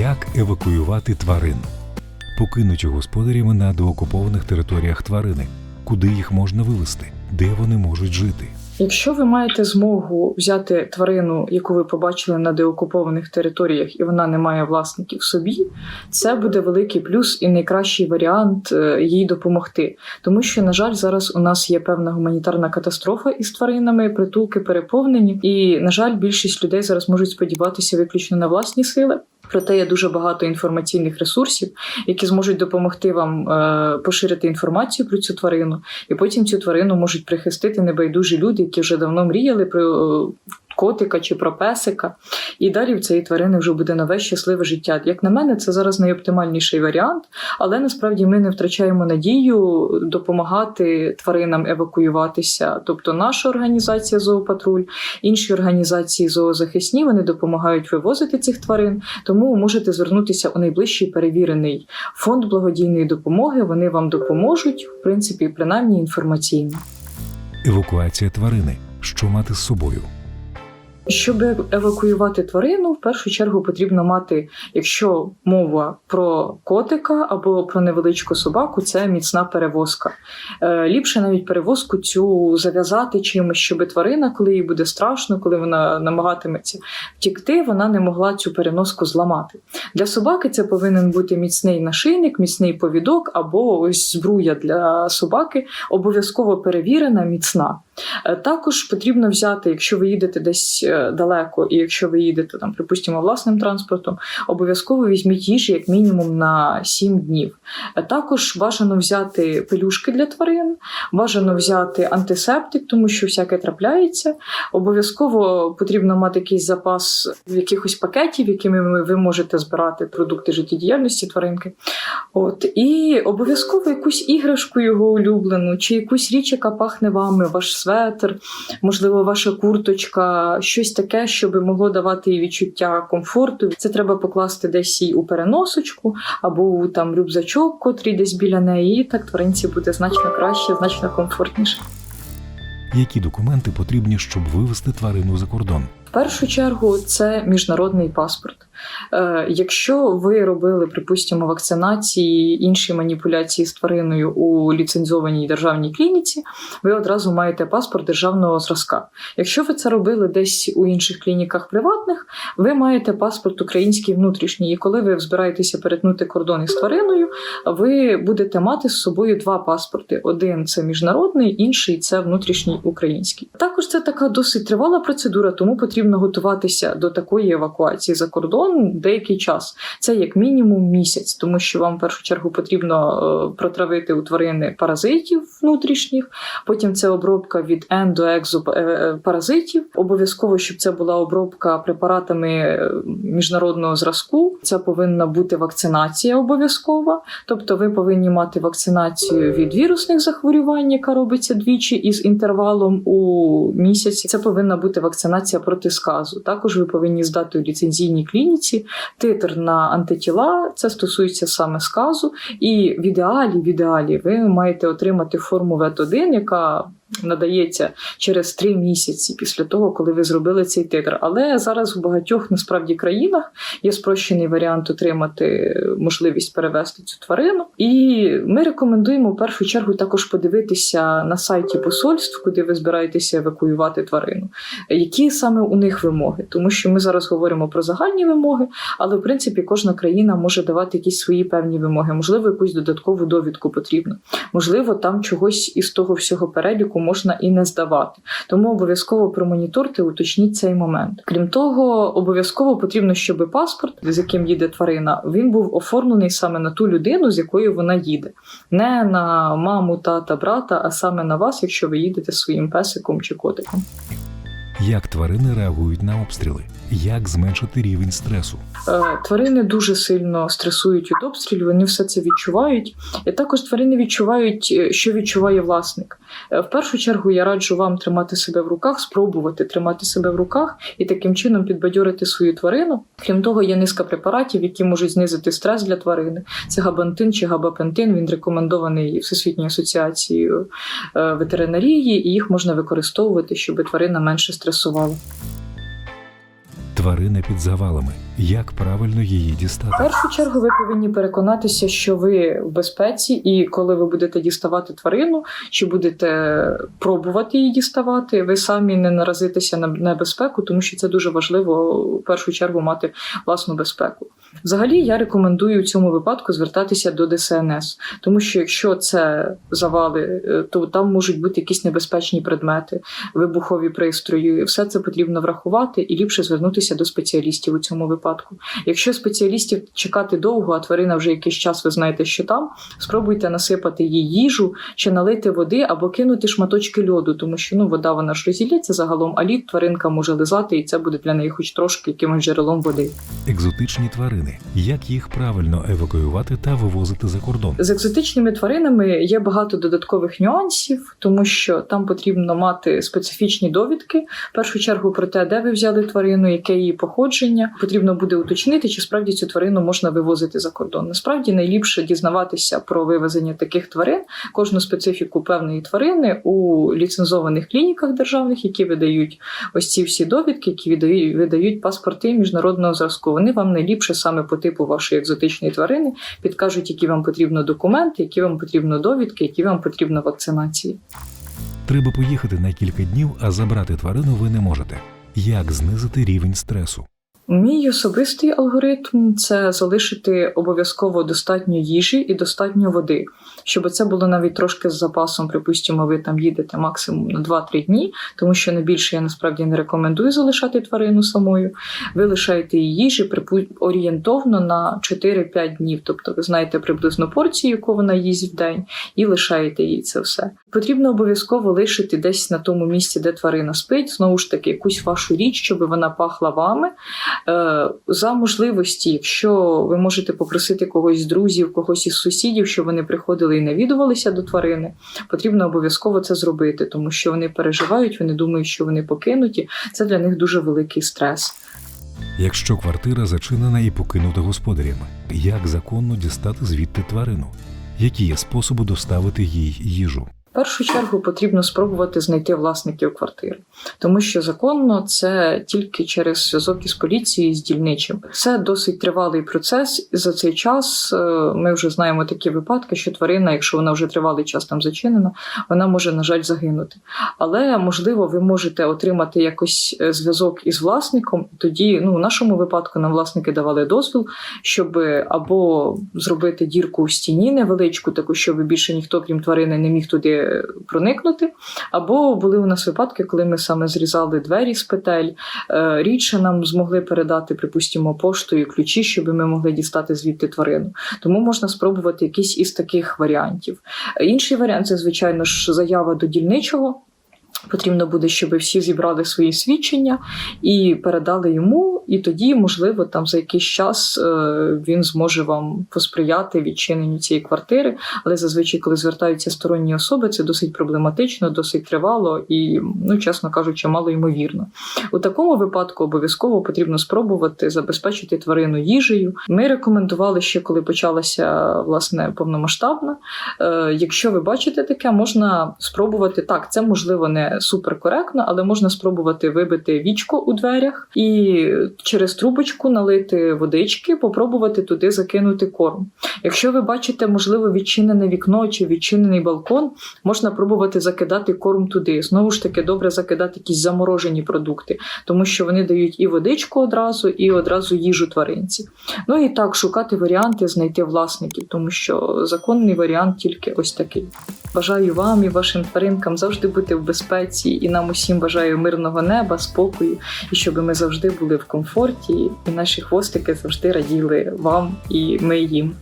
Як евакуювати тварин? Покинуті господарями на деокупованих територіях тварини. Куди їх можна вивезти? Де вони можуть жити? Якщо ви маєте змогу взяти тварину, яку ви побачили на деокупованих територіях, і вона не має власників собі, це буде великий плюс і найкращий варіант е, їй допомогти. Тому що, на жаль, зараз у нас є певна гуманітарна катастрофа із тваринами, притулки переповнені, і на жаль, більшість людей зараз можуть сподіватися виключно на власні сили. Проте є дуже багато інформаційних ресурсів, які зможуть допомогти вам е, поширити інформацію про цю тварину, і потім цю тварину можуть прихистити небайдужі люди, які вже давно мріяли про котика чи про песика. І далі в цієї тварини вже буде нове щасливе життя. Як на мене, це зараз найоптимальніший варіант, але насправді ми не втрачаємо надію допомагати тваринам евакуюватися. Тобто, наша організація Зоопатруль, інші організації зоозахисні вони допомагають вивозити цих тварин. Тому можете звернутися у найближчий перевірений фонд благодійної допомоги. Вони вам допоможуть, в принципі, принаймні інформаційно. Евакуація тварини. Що мати з собою? Щоб евакуювати тварину, в першу чергу потрібно мати, якщо мова про котика або про невеличку собаку, це міцна перевозка. Е, ліпше навіть перевозку цю зав'язати чимось, щоб тварина, коли їй буде страшно, коли вона намагатиметься втікти, вона не могла цю переноску зламати. Для собаки це повинен бути міцний нашийник, міцний повідок або ось збруя для собаки, обов'язково перевірена, міцна. Е, Також потрібно взяти, якщо ви їдете десь е, далеко, і якщо ви їдете там, припустимо, власним транспортом, обов'язково візьміть їжі як мінімум на 7 днів. Е, Також бажано взяти пелюшки для тварин, бажано взяти антисептик, тому що всяке трапляється. Обов'язково потрібно мати якийсь запас якихось пакетів, якими ви- можете збирати продукти життєдіяльності тваринки. От і обов'язково якусь іграшку його улюблену, чи якусь річ, яка пахне вами, ваш светр, можливо, ваша курточка, щось таке, що би могло давати відчуття комфорту. Це треба покласти десь їй у переносочку або у там рюкзачок, котрий десь біля неї. Так тваринці буде значно краще, значно комфортніше. Які документи потрібні, щоб вивезти тварину за кордон? Першу чергу це міжнародний паспорт. Е, якщо ви робили, припустимо, вакцинації, інші маніпуляції з твариною у ліцензованій державній клініці, ви одразу маєте паспорт державного зразка. Якщо ви це робили десь у інших клініках приватних, ви маєте паспорт український внутрішній. І коли ви збираєтеся перетнути кордон із твариною, ви будете мати з собою два паспорти: один це міжнародний, інший це внутрішній український. Також це така досить тривала процедура, тому потрібно готуватися до такої евакуації за кордон деякий час. Це як мінімум місяць, тому що вам в першу чергу потрібно е, протравити у тварини паразитів внутрішніх. Потім це обробка від ен до екзопаразитів. Обов'язково, щоб це була обробка препаратами е, міжнародного зразку. Це повинна бути вакцинація обов'язкова. Тобто, ви повинні мати вакцинацію від вірусних захворювань, яка робиться двічі із інтервалом у місяць. Це повинна бути вакцинація проти сказу. Також ви повинні здати у ліцензійній клініці титр на антитіла. Це стосується саме сказу. І в ідеалі, в ідеалі, ви маєте отримати форму ВЕТ-1, яка надається через три місяці після того, коли ви зробили цей титр. Але зараз у багатьох насправді країнах є спрощений варіант отримати можливість перевести цю тварину. І ми рекомендуємо в першу чергу також подивитися на сайті посольств, куди ви збираєтеся евакуювати тварину, які саме у них вимоги, тому що ми зараз говоримо про загальні вимоги, але в принципі кожна країна може давати якісь свої певні вимоги. Можливо, якусь додаткову довідку потрібно. Можливо, там чогось із того всього переліку можна і не здавати. Тому обов'язково промоніторте, уточніть цей момент. Крім того, обов'язково потрібно, щоб паспорт, з яким їде тварина, він був оформлений саме на ту людину, з якою вона їде, не на маму, тата, брата, а саме на вас, якщо ви їдете своїм песиком чи котиком. Як тварини реагують на обстріли? Як зменшити рівень стресу? Е, Тварини дуже сильно стресують від обстрілів, вони все це відчувають. І також тварини відчувають, е, що відчуває власник. Е, В першу чергу я раджу вам тримати себе в руках, спробувати тримати себе в руках і таким чином підбадьорити свою тварину. Крім того, є низка препаратів, які можуть знизити стрес для тварини. Це габантин чи габапентин. Він рекомендований Всесвітньою асоціацією ветеринарії, і їх можна використовувати, щоб тварина менше стресувала. Тварина під завалами. Як правильно її В дістати? першу чергу ви повинні переконатися, що ви в безпеці, і коли ви будете діставати тварину, чи будете пробувати її діставати, ви самі не наразитеся на небезпеку, тому що це дуже важливо в першу чергу мати власну безпеку. Взагалі, я рекомендую в цьому випадку звертатися до ДСНС, тому що якщо це завали, е, то там можуть бути якісь небезпечні предмети, вибухові пристрої. Все це потрібно врахувати і ліпше звернутися до спеціалістів у цьому випадку. Якщо спеціалістів чекати довго, а тварина вже якийсь час, ви знаєте, що там, спробуйте насипати їй їжу чи налити води або кинути шматочки льоду, тому що ну вода вона ж розілється загалом, а лід тваринка може лизати, і це буде для неї хоч трошки якимось джерелом води. Екзотичні тварини. Як їх правильно евакуювати та вивозити за кордон? З екзотичними тваринами є багато додаткових нюансів, тому що там потрібно мати специфічні довідки. В першу чергу про те, де ви взяли тварину, яке її походження. Потрібно буде уточнити, чи справді цю тварину можна вивозити за кордон. Насправді найліпше дізнаватися про вивезення таких тварин, кожну специфіку певної тварини у ліцензованих клініках державних, які видають ось ці всі довідки, які видають паспорти міжнародного зразку. Вони вам найліпше саме по типу вашої екзотичної тварини підкажуть, які вам потрібно документи, які вам потрібно довідки, які вам потрібно вакцинації. Треба поїхати на кілька днів, а забрати тварину ви не можете. Як знизити рівень стресу? Мій особистий алгоритм це залишити обов'язково достатньо їжі і достатньо води, щоб це було навіть трошки з запасом. Припустимо, ви там їдете максимум на 2-3 дні, тому що на більше я насправді не рекомендую залишати тварину самою. Ви лишаєте її їжі орієнтовно на 4-5 днів. Тобто ви знаєте приблизно порцію, яку вона їсть в день, і лишаєте їй це все. Потрібно обов'язково лишити десь на тому місці, де тварина спить, знову ж таки, якусь вашу річ, щоб вона пахла вами. Е, За можливості, якщо ви можете попросити когось з друзів, когось із сусідів, щоб вони приходили і навідувалися до тварини, потрібно обов'язково це зробити, тому що вони переживають, вони думають, що вони покинуті. Це для них дуже великий стрес. Якщо квартира зачинена і покинута господарями, як законно дістати звідти тварину? Які є способи доставити їй їжу? Першу чергу потрібно спробувати знайти власників квартири, тому що законно це тільки через зв'язок із поліцією з дільничим. Це досить тривалий процес. І за цей час е, ми вже знаємо такі випадки, що тварина, якщо вона вже тривалий час там зачинена, вона може на жаль загинути. Але можливо, ви можете отримати якось е, зв'язок із власником. Тоді, ну в нашому випадку, нам власники давали дозвіл, щоб або зробити дірку в стіні невеличку, таку, щоб більше ніхто, крім тварини, не міг туди проникнути. Або були у нас випадки, коли ми саме зрізали двері з петель. Е, Рідше нам змогли передати, припустимо, поштою ключі, щоб ми могли дістати звідти тварину. Тому можна спробувати якийсь із таких варіантів. Інший варіант це, звичайно ж, заява до дільничого. Потрібно буде, щоб всі зібрали свої свідчення і передали йому, і тоді, можливо, там за якийсь час е, він зможе вам посприяти відчиненню цієї квартири. Але зазвичай, коли звертаються сторонні особи, це досить проблематично, досить тривало і, ну чесно кажучи, мало ймовірно. У такому випадку обов'язково потрібно спробувати забезпечити тварину їжею. Ми рекомендували ще, коли почалася власне повномасштабна. Е, Якщо ви бачите таке, можна спробувати так. Це можливо не суперкоректно, але можна спробувати вибити вічко у дверях і через трубочку налити водички, попробувати туди закинути корм. Якщо ви бачите, можливо, відчинене вікно чи відчинений балкон, можна пробувати закидати корм туди. Знову ж таки, добре закидати якісь заморожені продукти, тому що вони дають і водичку одразу, і одразу їжу тваринці. Ну і так шукати варіанти, знайти власників, тому що законний варіант тільки ось такий. Бажаю вам і вашим тваринкам завжди бути в безпеці, і нам усім бажаю мирного неба, спокою, і щоб ми завжди були в комфорті, і наші хвостики завжди раділи вам і ми їм.